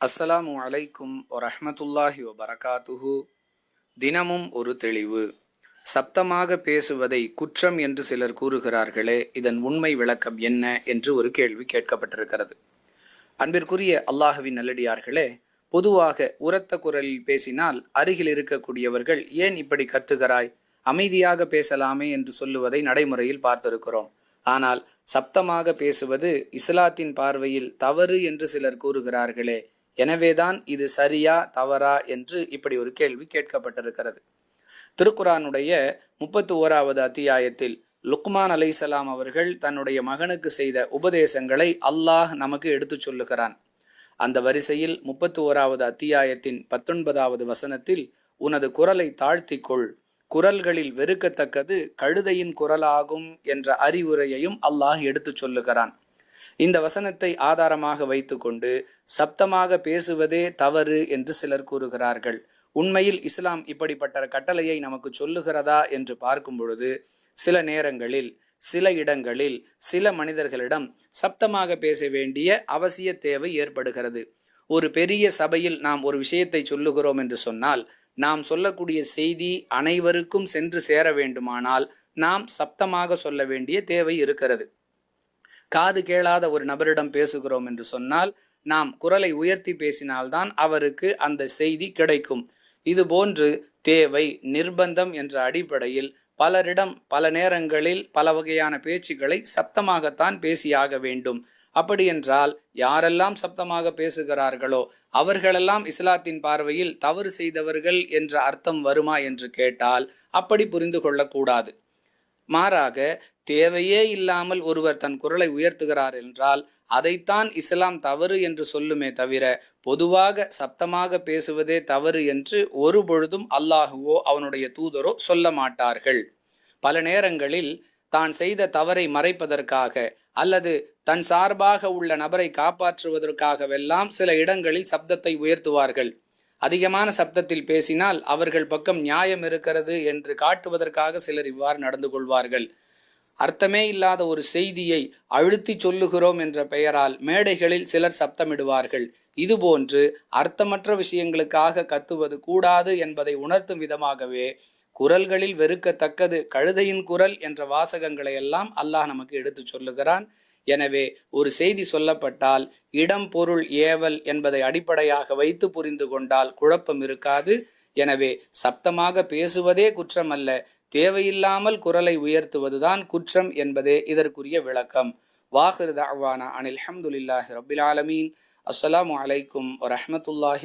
அஸ்ஸலாமு அலைக்கும் வரஹமத்துல்லாஹி வபரகாத்துஹு. தினமும் ஒரு தெளிவு. சப்தமாக பேசுவதை குற்றம் என்று சிலர் கூறுகிறார்களே இதன் உண்மை விளக்கம் என்ன என்று ஒரு கேள்வி கேட்கப்பட்டிருக்கிறது. அன்பிற்குரிய அல்லாஹுவின் நல்லடியார்களே பொதுவாக உரத்த குரலில் பேசினால் அருகில் இருக்கக்கூடியவர்கள் ஏன் இப்படி கத்துகிறாய்? அமைதியாக பேசலாமே என்று சொல்லுவதை நடைமுறையில் பார்த்திருக்கிறோம். ஆனால் சப்தமாக பேசுவது இஸ்லாத்தின் பார்வையில் தவறு என்று சிலர் கூறுகிறார்களே எனவேதான் இது சரியா தவறா என்று இப்படி ஒரு கேள்வி கேட்கப்பட்டிருக்கிறது. திருக்குரானுடைய முப்பத்து ஓராவது அத்தியாயத்தில் லுக்மான் அலைசலாம் அவர்கள் தன்னுடைய மகனுக்கு செய்த உபதேசங்களை அல்லாஹ் நமக்கு எடுத்துச் சொல்லுகிறான். அந்த வரிசையில் முப்பத்து ஓராவது அத்தியாயத்தின் பத்தொன்பதாவது வசனத்தில் உனது குரலை தாழ்த்திக்கொள். குரல்களில் வெறுக்கத்தக்கது கழுதையின் குரலாகும் என்ற அறிவுரையையும் அல்லாஹ் எடுத்துச் சொல்லுகிறான். இந்த வசனத்தை ஆதாரமாக வைத்துக்கொண்டு சப்தமாக பேசுவதே தவறு என்று சிலர் கூறுகிறார்கள். உண்மையில் இஸ்லாம் இப்படிப்பட்ட கட்டளையை நமக்கு சொல்லுகிறதா என்று பார்க்கும் பொழுது சில நேரங்களில் சில இடங்களில் சில மனிதர்களிடம் சப்தமாக பேச வேண்டிய அவசிய தேவை ஏற்படுகிறது. ஒரு பெரிய சபையில் நாம் ஒரு விஷயத்தை சொல்லுகிறோம் என்று சொன்னால் நாம் சொல்லக்கூடிய செய்தி அனைவருக்கும் சென்று சேர வேண்டுமானால் நாம் சப்தமாக சொல்ல வேண்டிய தேவை இருக்கிறது. காது கேளாத ஒரு நபரிடம் பேசுகிறோம் என்று சொன்னால் நாம் குரலை உயர்த்தி பேசினால்தான் அவருக்கு அந்த செய்தி கிடைக்கும். இது போன்று தேவை நிர்பந்தம் என்ற அடிப்படையில் பலரிடம் பல நேரங்களில் பல வகையான பேச்சுக்களை சப்தமாகத்தான் பேசியாக வேண்டும். அப்படியென்றால் யாரெல்லாம் சப்தமாக பேசுகிறார்களோ அவர்களெல்லாம் இஸ்லாத்தின் பார்வையில் தவறு செய்தவர்கள் என்ற அர்த்தம் வருமா என்று கேட்டால் அப்படி புரிந்து கொள்ளக்கூடாது. மாறாக தேவையே இல்லாமல் ஒருவர் தன் குரலை உயர்த்துகிறார் என்றால் அதைத்தான் இஸ்லாம் தவறு என்று சொல்லுமே தவிர பொதுவாக சப்தமாக பேசுவதே தவறு என்று ஒரு பொழுதும் அல்லாஹுவோ அவனுடைய தூதரோ சொல்ல மாட்டார்கள். பல நேரங்களில் தான் செய்த தவறை மறைப்பதற்காக அல்லது தன் சார்பாக உள்ள நபரை காப்பாற்றுவதற்காகவெல்லாம் சில இடங்களில் சப்தத்தை உயர்த்துவார்கள். அதிகமான சப்தத்தில் பேசினால் அவர்கள் பக்கம் நியாயம் இருக்கிறது என்று காட்டுவதற்காக சிலர் இவ்வாறு நடந்து கொள்வார்கள். அர்த்தமே இல்லாத ஒரு செய்தியை அழுத்தி சொல்லுகிறோம் என்ற பெயரால் மேடைகளில் சிலர் சப்தமிடுவார்கள். இதுபோன்று அர்த்தமற்ற விஷயங்களுக்காக கத்துவது கூடாது என்பதை உணர்த்தும் விதமாகவே குரல்களில் வெறுக்கத்தக்கது கழுதையின் குரல் என்ற வாசகங்களை எல்லாம் அல்லாஹ் நமக்கு எடுத்து சொல்லுகிறான். எனவே ஒரு செய்தி சொல்லப்பட்டால் இடம் பொருள் ஏவல் என்பதை அடிப்படையாக வைத்து புரிந்து கொண்டால் குழப்பம் இருக்காது. எனவே சப்தமாக பேசுவதே குற்றம் அல்ல தேவையில்லாமல் குரலை உயர்த்துவதுதான் குற்றம் என்பதே இதற்குரிய விளக்கம். வாஹிர் தாவானா அனில் அஹமதுல்லாஹி ரபில் ஆலமீன். அஸ்லாம் வலைக்கும் வரமத்துல்லாஹி